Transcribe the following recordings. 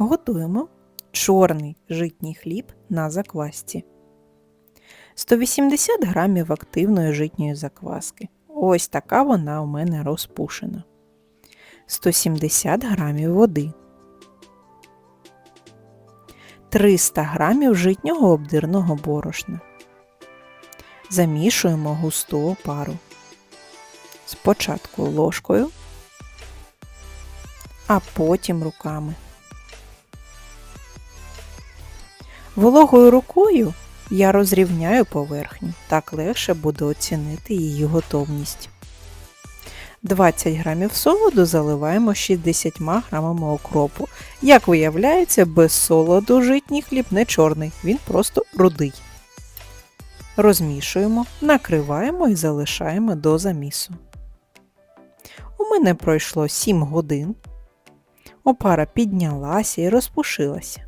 Готуємо чорний житній хліб на заквасці. 180 грамів активної житньої закваски. Ось така вона у мене розпушена. 170 грамів води. 300 грамів житнього обдирного борошна. Замішуємо густу опару. Спочатку ложкою, а потім руками. Вологою рукою я розрівняю поверхню, так легше буде оцінити її готовність. 20 грамів солоду заливаємо 60 грамами окропу. Як виявляється, без солоду житній хліб не чорний, він просто рудий. Розмішуємо, накриваємо і залишаємо до замісу. У мене пройшло 7 годин. Опара піднялася і розпушилася.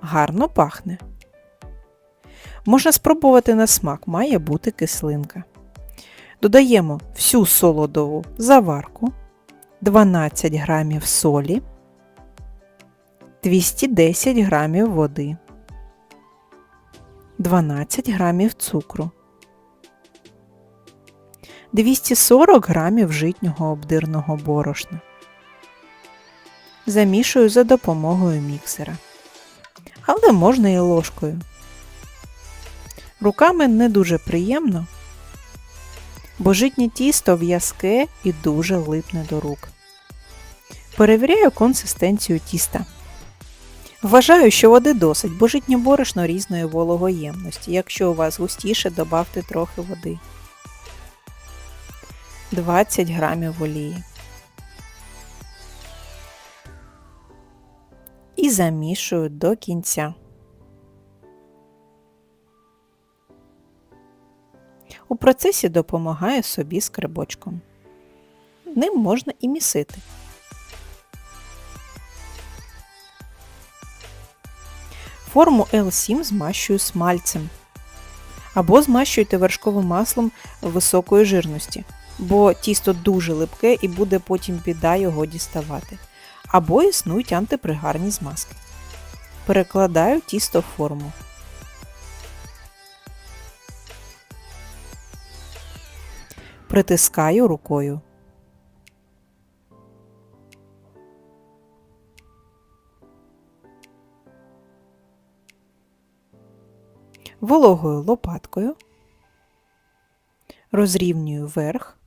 Гарно пахне. Можна спробувати на смак, має бути кислинка. Додаємо всю солодову заварку, 12 грамів солі, 210 грамів води, 12 грамів цукру, 240 грамів житнього обдирного борошна. Замішую за допомогою міксера. Але можна і ложкою. Руками не дуже приємно, бо житнє тісто в'язке і дуже липне до рук. Перевіряю консистенцію тіста. Вважаю, що води досить, бо житнє борошно різної вологоємності. Якщо у вас густіше, добавте трохи води. 20 грамів олії. І замішую до кінця. У процесі допомагає собі скрибочком. Ним можна і місити. Форму L7 змащую смальцем. Або змащуйте вершковим маслом високої жирності, бо тісто дуже липке і буде потім біда його діставати. Або існують антипригарні змазки. Перекладаю тісто в форму. Притискаю рукою. Вологою лопаткою розрівнюю верх,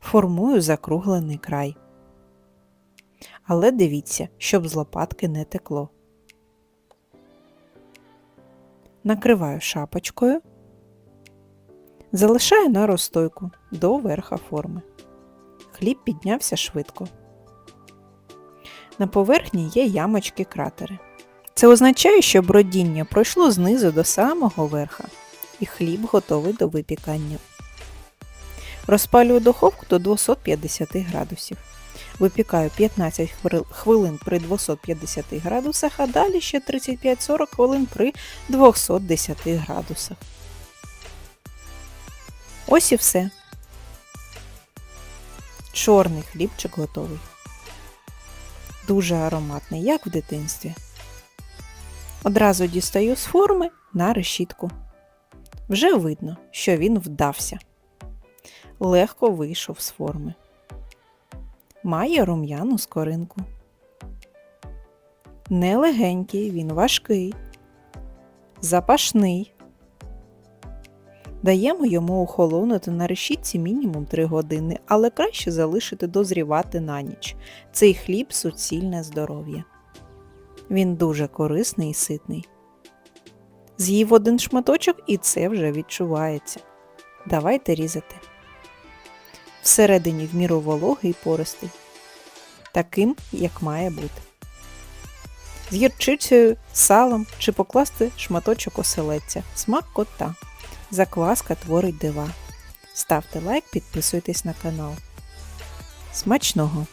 формую закруглений край. Але дивіться, щоб з лопатки не текло. Накриваю шапочкою. Залишаю на розстойку до верха форми. Хліб піднявся швидко. На поверхні є ямочки кратери. Це означає, що бродіння пройшло знизу до самого верха, і хліб готовий до випікання. Розпалюю духовку до 250 градусів. Випікаю 15 хвилин при 250 градусах, а далі ще 35-40 хвилин при 210 градусах. Ось і все. Чорний хлібчик готовий. Дуже ароматний, як в дитинстві. Одразу дістаю з форми на решітку. Вже видно, що він вдався. Легко вийшов з форми. Має рум'яну скоринку. Нелегенький, він важкий, запашний. Даємо йому охолонути на решітці мінімум 3 години, але краще залишити дозрівати на ніч. Цей хліб суцільне здоров'я. Він дуже корисний і ситний. З'їв один шматочок і це вже відчувається. Давайте різати. Всередині в міру вологий і пористий. Таким, як має бути. З гірчицею, салом чи покласти шматочок оселедця. Смак кота. Закваска творить дива. Ставте лайк, підписуйтесь на канал. Смачного!